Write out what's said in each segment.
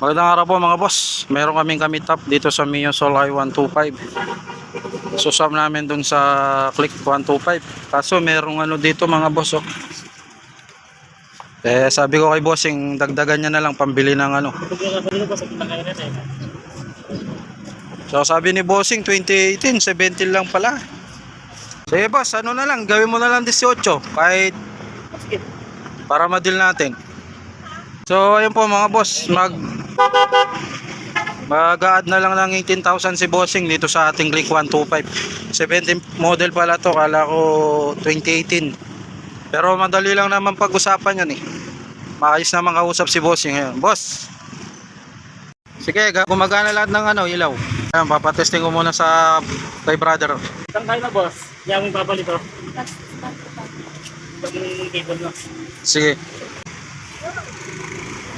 Magandang araw po mga boss. Meron kaming kami top dito sa Mio Solay 125. Susam namin dun sa Click 125. Kaso merong ano dito mga boss oh. Eh sabi ko kay bossing dagdagan niya na lang pambili ng ano. So sabi ni bossing 2018 17 lang pala. Sige boss, ano na lang, gawin mo na lang 18 kahit para madil natin. So ayun po mga boss, mag mag-add na lang ng 18,000 si Bossing dito sa ating Click 125. 17 model pala to, kala ko 2018. Pero madali lang naman pag-usapan yan eh. Maayos naman kausap si Bossing ngayon. Boss! Sige, ga- gumagana lahat ng ano, ilaw. Ayan, papatesting ko muna sa kay brother. Saan kayo na boss? Yan ang babalik ko. Yung cable na. Sige.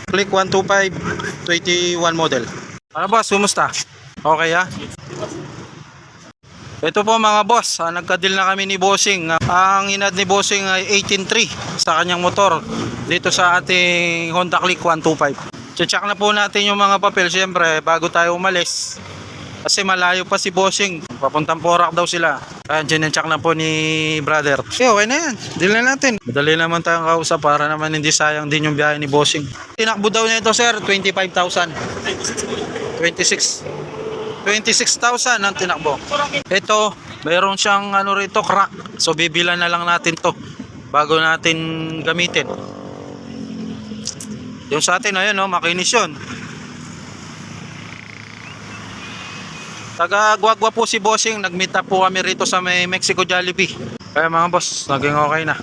Click 125 21 model. Ano boss, kumusta? Okay ha? Ito po mga boss, ah, nagka-deal na kami ni Bossing. Ah, ang inad ni Bossing ay 18.3 sa kanyang motor dito sa ating Honda Click 125. Check na po natin yung mga papel siyempre bago tayo umalis. Kasi malayo pa si Bossing. Papuntang Porac daw sila. Ayan, check na po ni brother. Okay, okay na yan. Deal na natin. Madali naman tayong kausap para naman hindi sayang din yung biyahe ni Bossing. Tinakbo daw niya ito sir, 25,000. 26. 26,000 ang tinakbo. Ito, mayroon siyang ano rito, crack. So bibilan na lang natin to bago natin gamitin. Yung sa atin, ayun, no, makinis yun. Taga Guagua po si Bossing, nag-meet up po kami rito sa may Mexico Jollibee. Kaya mga boss, naging okay na.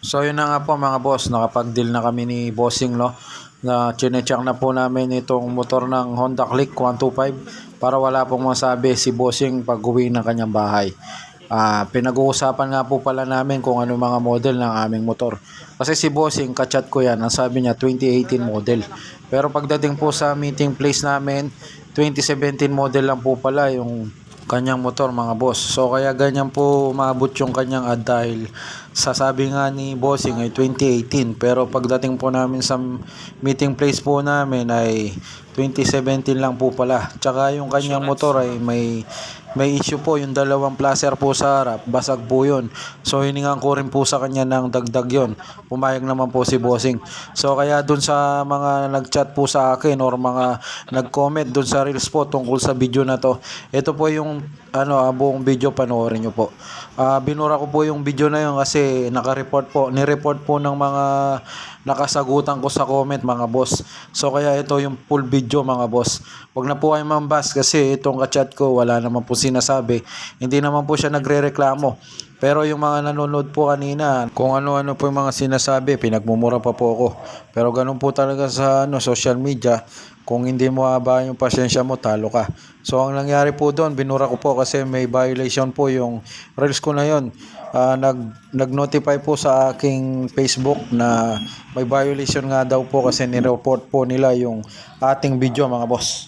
So yun na nga po mga boss, nakapag-deal na kami ni Bossing no. Na chinecheck na po namin itong motor ng Honda Click 125 para wala pong masabi si Bossing pag uwi ng kanyang bahay. Ah, pinag-uusapan nga po pala namin kung ano mga model ng aming motor. Kasi si Bossing, kachat ko yan, ang sabi niya 2018 model. Pero pagdating po sa meeting place namin, 2017 model lang po pala yung kanyang motor mga boss. So kaya ganyan po umabot yung kanyang ad dahil sasabi nga ni bossing ay 2018 pero pagdating po namin sa meeting place po namin ay 2017 lang po pala. Tsaka yung kanyang motor ay may may issue po yung dalawang placer po sa harap, basag po yun. So hiningan ko rin po sa kanya ng dagdag yon. Pumayag naman po si bossing. So kaya dun sa mga nagchat po sa akin or mga nag-comment dun sa reels po tungkol sa video na to. Ito po yung ano, ah, buong video panoorin nyo po. Ah, binura ko po yung video na yun kasi naka-report po, ni-report po ng mga nakasagutan ko sa comment mga boss. So kaya ito yung full video mga boss. Huwag na po kayo mambas kasi itong kachat ko wala naman po sinasabi. Hindi naman po siya nagre-reklamo. Pero yung mga nanonood po kanina, kung ano-ano po yung mga sinasabi, pinagmumura pa po ako. Pero ganun po talaga sa ano, social media, kung hindi mo haba yung pasensya mo, talo ka. So ang nangyari po doon, binura ko po kasi may violation po yung reels ko na yon. Ah, nag nag-notify po sa aking Facebook na may violation nga daw po kasi ni-report po nila yung ating video mga boss.